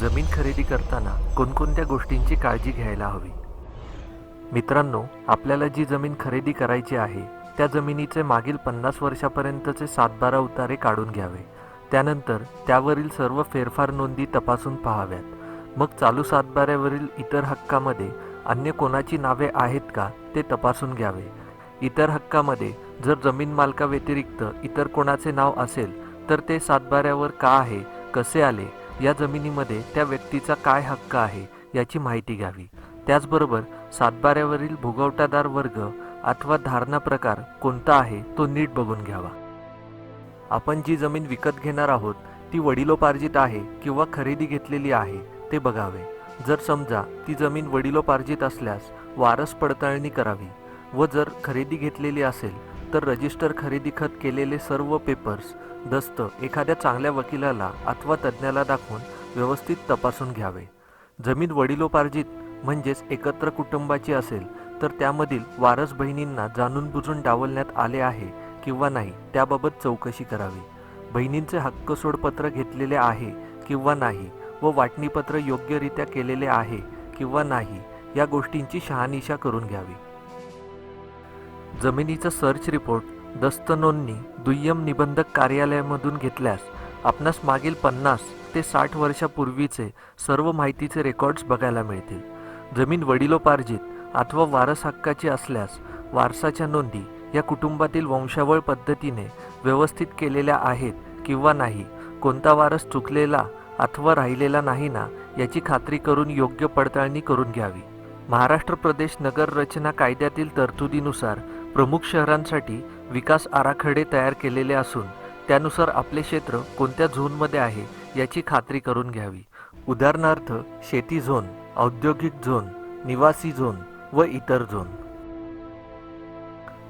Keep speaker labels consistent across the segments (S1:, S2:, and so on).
S1: जमीन खरेदी करताना कोणकोणत्या गोष्टींची काळजी घ्यायला हवी? मित्रांनो आपल्याला जी जमीन खरेदी करायची आहे त्या जमिनीचे मागील पन्नास वर्षापर्यंतचे सातबारा उतारे काढून घ्यावे. त्यानंतर त्यावरील सर्व फेरफार नोंदी तपासून पाहाव्यात. मग चालू सातबाऱ्यावरील इतर हक्कामध्ये अन्य कोणाची नावे आहेत का ते तपासून घ्यावे. इतर हक्कामध्ये जर जमीन मालकाव्यतिरिक्त इतर कोणाचे नाव असेल तर ते सातबाऱ्यावर का आहे कसे आले या जमिनीमध्ये त्या व्यक्तीचा काय हक्क आहे याची माहिती घ्यावी. त्याचबरोबर सातबाऱ्यावरील भोगवटादार वर्ग अथवा धारणा प्रकार कोणता आहे तो नीट बघून घ्यावा. आपण जी जमीन विकत घेणार आहोत ती वडिलोपार्जित आहे किंवा खरेदी घेतलेली आहे ते बघावे. जर समजा ती जमीन वडिलोपार्जित असल्यास वारस पडताळणी करावी व जर खरेदी घेतलेली असेल तर रजिस्टर खरेदी खत केलेले सर्व पेपर्स दस्त एखाद्या चांगल्या वकिलाला अथवा तज्ज्ञाला दाखवून व्यवस्थित तपासून घ्यावे. जमीन वडिलोपार्जित म्हणजेच एकत्र कुटुंबाची असेल तर त्यामधील वारस बहिणींना जाणून बुजून डावलण्यात आले आहे किंवा नाही त्याबाबत चौकशी करावी. बहिणींचे हक्क सोडपत्र घेतलेले आहे किंवा नाही व वाटणीपत्र योग्यरित्या केलेले आहे किंवा नाही या गोष्टींची शहानिशा करून घ्यावी. जमिनीचा सर्च रिपोर्ट दस्त नोंदणी दुय्यम निबंधक कार्यालयामधून घेतल्यास आपणास मागील पन्नास ते साठ वर्षापूर्वीचे सर्व माहितीचे रेकॉर्ड्स बघायला मिळतील. जमीन वडिलोपार्जित अथवा वारस हक्काची असल्यास वारसाच्या नोंदी या कुटुंबातील वंशावळ पद्धतीने व्यवस्थित केलेल्या आहेत किंवा नाही कोणता वारस चुकलेला अथवा राहिलेला नाही ना याची खात्री करून योग्य पडताळणी करून घ्यावी. महाराष्ट्र प्रदेश नगर रचना कायद्यातील तरतुदीनुसार प्रमुख शहरांसाठी विकास आराखडे तयार केलेले असून त्यानुसार आपले क्षेत्र कोणत्या झोनमध्ये आहे याची खात्री करून घ्यावी. उदाहरणार्थ शेती झोन औद्योगिक झोन निवासी झोन व इतर झोन.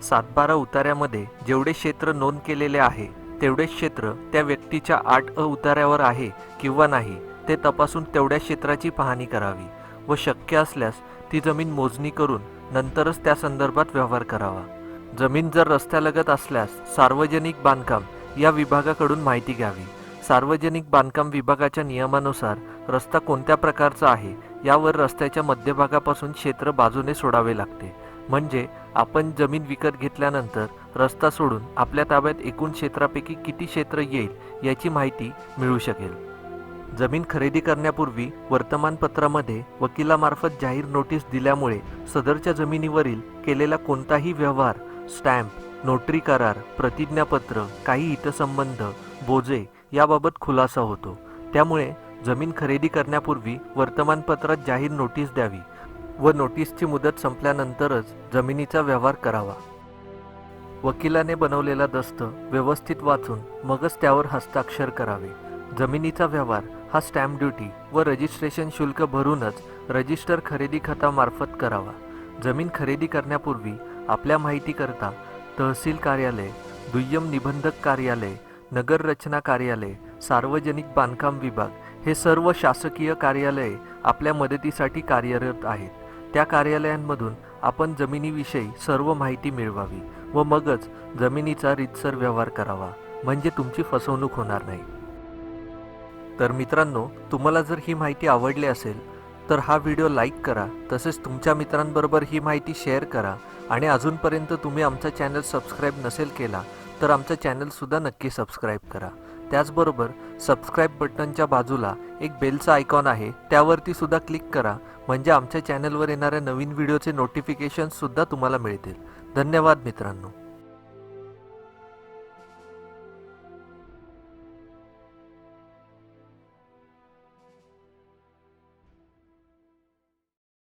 S1: सातबारा उताऱ्यामध्ये जेवढे क्षेत्र नोंद केलेले आहे तेवढेच क्षेत्र त्या व्यक्तीच्या आठ अ उतार्यावर आहे किंवा नाही ते तपासून तेवढ्या क्षेत्राची पाहणी करावी व शक्य असल्यास ती जमीन मोजणी करून नंतरच त्या संदर्भात व्यवहार करावा. जमीन जर रस्त्यालगत असल्यास सार्वजनिक बांधकाम या विभागाकडून माहिती घ्यावी. सार्वजनिक बांधकाम विभागाच्या नियमानुसार रस्ता कोणत्या प्रकारचा आहे यावर रस्त्याच्या मध्यभागापासून क्षेत्र बाजूने सोडावे लागते. म्हणजे आपण जमीन विकत घेतल्यानंतर रस्ता सोडून आपल्या ताब्यात एकूण क्षेत्रापैकी किती क्षेत्र येईल याची माहिती मिळू शकेल. जमीन खरेदी करण्यापूर्वी वर्तमानपत्रामध्ये वकिलामार्फत जाहीर नोटीस दिल्यामुळे सदरच्या जमिनीवरील केलेला कोणताही व्यवहार स्टॅम्प नोटरी करार प्रतिज्ञापत्र काही हितसंबंध बोजे याबाबत खुलासा होतो. त्यामुळे जमीन खरेदी करण्यापूर्वी वर्तमानपत्रात जाहीर नोटीस द्यावी व नोटीसची मुदत संपल्यानंतरच जमिनीचा व्यवहार करावा. वकिलाने बनवलेला दस्त व्यवस्थित वाचून मगच त्यावर हस्ताक्षर करावे. जमिनीचा व्यवहार हा स्टॅम्प ड्युटी व रजिस्ट्रेशन शुल्क भरूनच रजिस्टर खरेदी खतामार्फत करावा. जमीन खरेदी करण्यापूर्वी आपल्या माहितीकरता तहसील कार्यालय दुय्यम निबंधक कार्यालय नगर रचना कार्यालय सार्वजनिक बांधकाम विभाग हे सर्व शासकीय कार्यालये आपल्या मदतीसाठी कार्यरत आहेत. त्या कार्यालयांमधून आपण जमिनीविषयी सर्व माहिती मिळवावी व मगच जमिनीचा रितसर व्यवहार करावा म्हणजे तुमची फसवणूक होणार नाही. तर मित्रांनो तुम्हाला जर ही माहिती आवडली असेल तर हा व्हिडिओ लाईक करा तसेच तुमच्या मित्रांबरोबर ही माहिती शेअर करा आणि अजूनपर्यंत तुम्ही आमचा चॅनल सबस्क्राईब नसेल केला तर आमचा चॅनलसुद्धा नक्की सबस्क्राईब करा. त्याचबरोबर सबस्क्राईब बटनच्या बाजूला एक बेलचा आयकॉन आहे त्यावरती सुद्धा क्लिक करा म्हणजे आमच्या चॅनलवर येणाऱ्या नवीन व्हिडिओचे नोटिफिकेशनसुद्धा तुम्हाला मिळतील. धन्यवाद मित्रांनो.